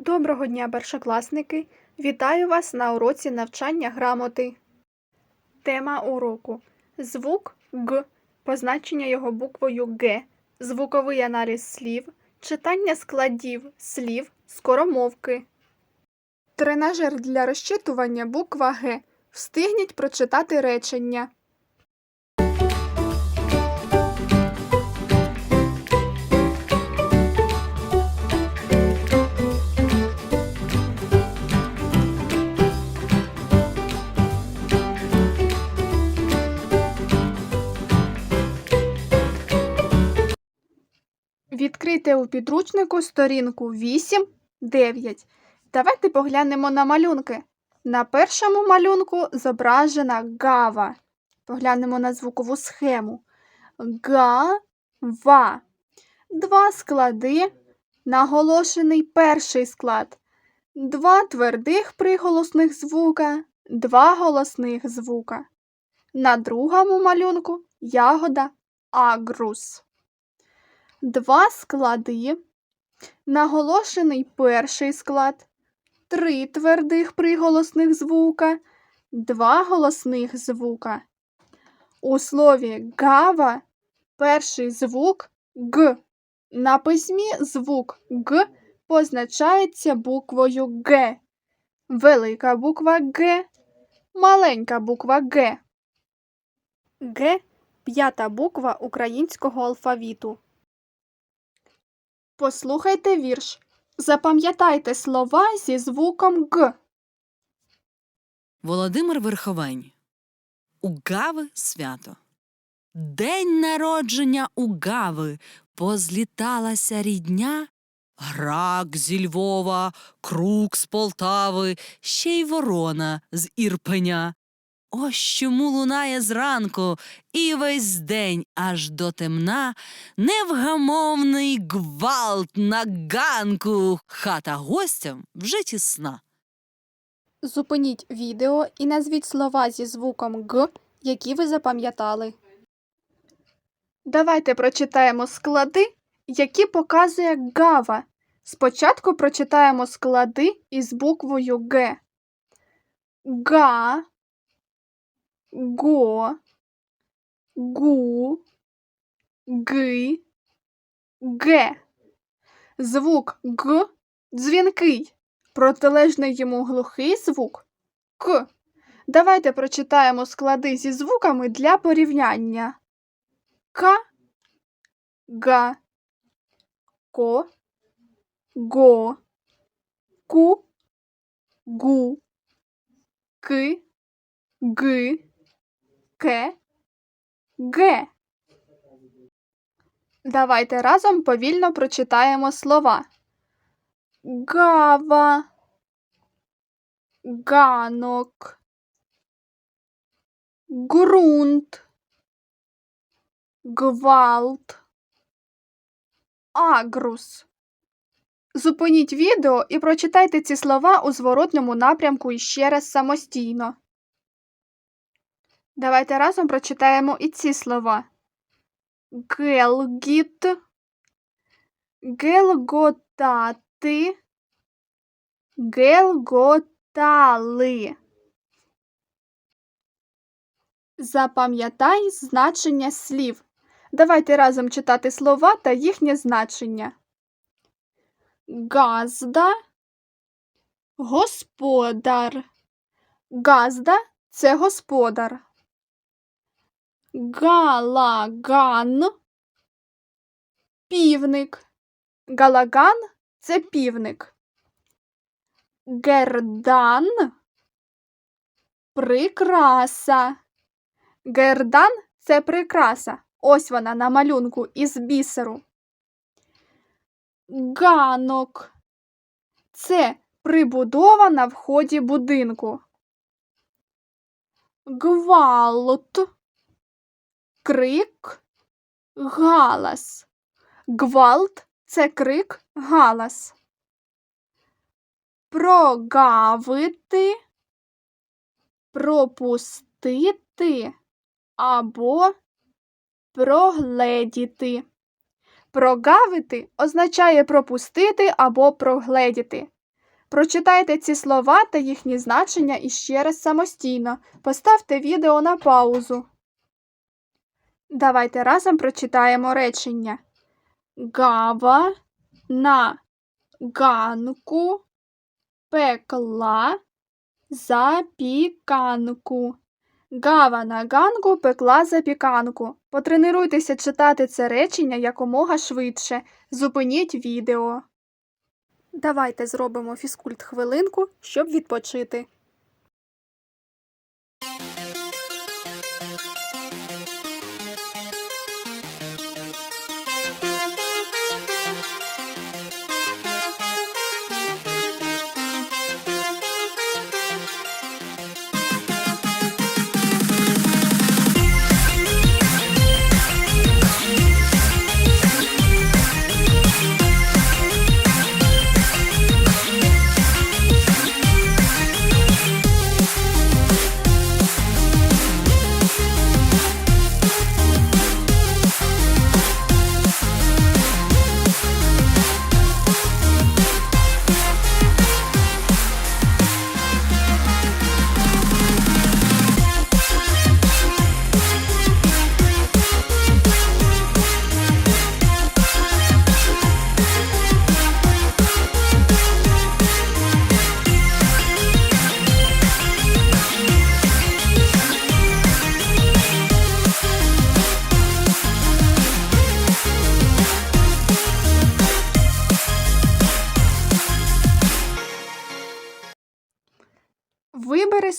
Доброго дня, першокласники! Вітаю вас на уроці навчання грамоти. Тема уроку Звук Г, позначення його буквою Г, звуковий аналіз слів, читання складів слів, скоромовки. Тренажер для розчитування буква Г. Встигніть прочитати речення. Відкрийте у підручнику сторінку 8, 9. Давайте поглянемо на малюнки. На першому малюнку зображена гава. Поглянемо на звукову схему. Га-ва. Два склади. Наголошений перший склад. Два твердих приголосних звука, два голосних звука. На другому малюнку ягода агрус. Два склади. Наголошений перший склад. Три твердих приголосних звука, два голосних звука. У слові гава перший звук г. На письмі звук г позначається буквою Г. Велика буква Г, маленька буква Г. Г п'ята буква українського алфавіту. Послухайте вірш. Запам'ятайте слова зі звуком Г. Володимир Верховень. У Гави свято. День народження у Гави позліталася рідня. Грак зі Львова, крук з Полтави, ще й ворона з Ірпеня. Ось чому лунає зранку і весь день аж до темна невгамовний гвалт на ганку. Хата гостям вже тісна. Зупиніть відео і назвіть слова зі звуком Г, які ви запам'ятали. Давайте прочитаємо склади, які показує гава. Спочатку прочитаємо склади із буквою Г. Га, го, гу, ги, ге. Звук Г. Дзвінкий. Протилежний йому глухий звук К. Давайте прочитаємо склади зі звуками для порівняння. К, Га, Ко, Го, Ку, Гу, Ки, Ги, Ке, Ге. Давайте разом повільно прочитаємо слова. Гава, ганок, ґрунт, гвалт, агрус. Зупиніть відео і прочитайте ці слова у зворотньому напрямку іще раз самостійно. Давайте разом прочитаємо і ці слова. Гелгіт, гелготати, гелготали. Запам'ятай значення слів. Давайте разом читати слова та їхнє значення. Газда, господар. Газда це господар. Галаган півник. Галаган це півник. Гердан прикраса. Гердан це прикраса. Ось вона на малюнку із бісеру. Ганок це прибудова на вході будинку. Гвалт крик, галас. Гвалт це крик, галас. Прогавити, пропустити або прогледіти. Прогавити означає пропустити або прогледіти. Прочитайте ці слова та їхні значення іще раз самостійно. Поставте відео на паузу. Давайте разом прочитаємо речення. Гава на ганку пекла запіканку. Гава на ганку пекла запіканку. Потренуйтеся читати це речення якомога швидше. Зупиніть відео. Давайте зробимо фізкульт хвилинку, щоб відпочити.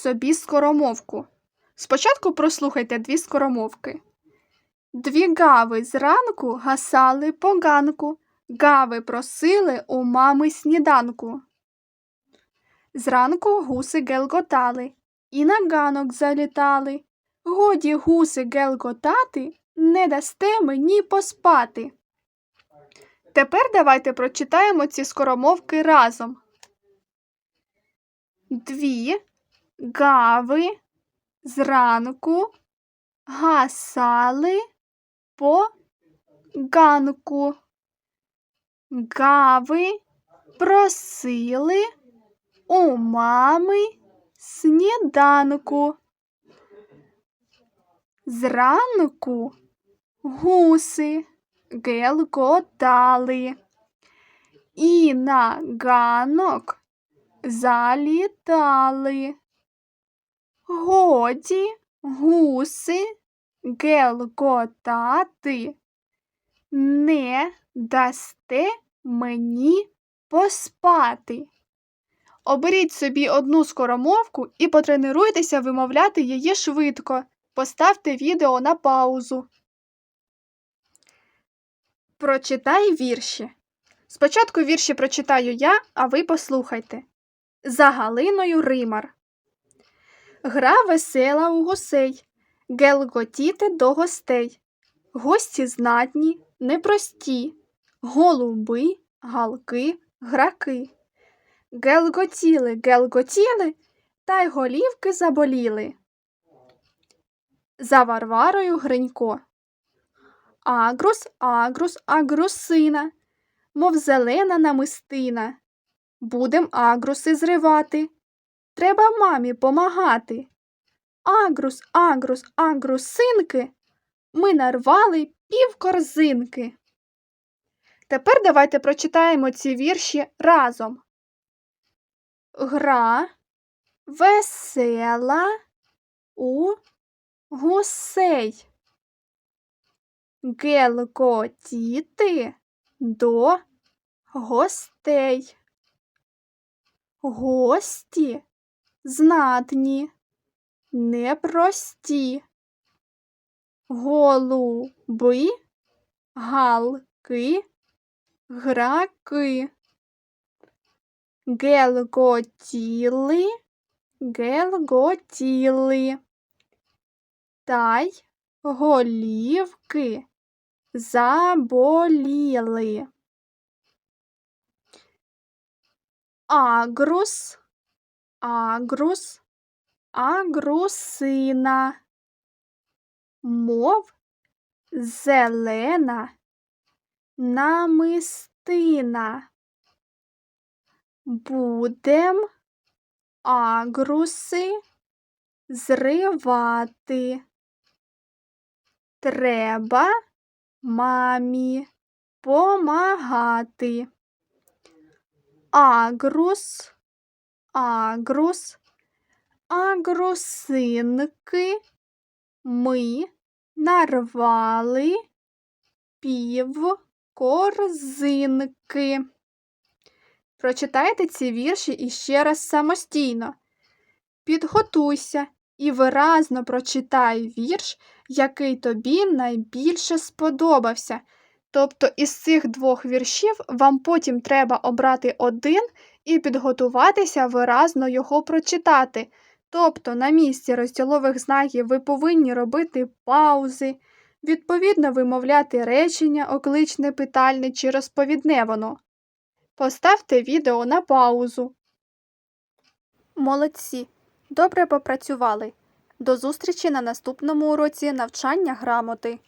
Собі скоромовку. Спочатку прослухайте дві скоромовки. Дві гави зранку гасали поганку, гави просили у мами сніданку. Зранку гуси гелготали і на ганок залітали. Годі гуси гелготати, не дасте мені поспати. Тепер давайте прочитаємо ці скоромовки разом. Дві гави зранку гасали по ганку. Гави просили у мами сніданку. Зранку гуси гелготали і на ганок залітали. Годі гуси гелготати, не дасте мені поспати. Оберіть собі одну скоромовку і потренуйтеся вимовляти її швидко. Поставте відео на паузу. Прочитай вірші. Спочатку вірші прочитаю я, а ви послухайте. За Галиною Римар. Гра весела у гусей, гелготіти до гостей. Гості знатні, непрості, голуби, галки, граки. Гелготіли, гелготіли, та й голівки заболіли. За Варварою Гринько. Агрус, агрус, агрусина, мов зелена намистина. Будем агруси зривати. Треба мамі помагати. Агрус, агрус, агрусинки. Ми нарвали пів корзинки. Тепер давайте прочитаємо ці вірші разом. Гра весела у гусей. Гелготіти до гостей. Гості знатні, непрості. Голуби, галки, граки. Гелготіли, гелготіли. Та й голівки заболіли. Агрус, агрус, агрусина, мов зелена намистина. будем агруси зривати. Треба мамі помагати. Агрус, агрус, агрусинки ми нарвали пів корзинки. Прочитайте ці вірші іще раз самостійно. Підготуйся і виразно прочитай вірш, який тобі найбільше сподобався. Тобто із цих двох віршів вам потім треба обрати один і підготуватися виразно його прочитати. Тобто на місці розділових знаків ви повинні робити паузи, відповідно вимовляти речення, окличне, питальне чи розповідне воно. Поставте відео на паузу. Молодці! Добре попрацювали. До зустрічі на наступному уроці навчання грамоти.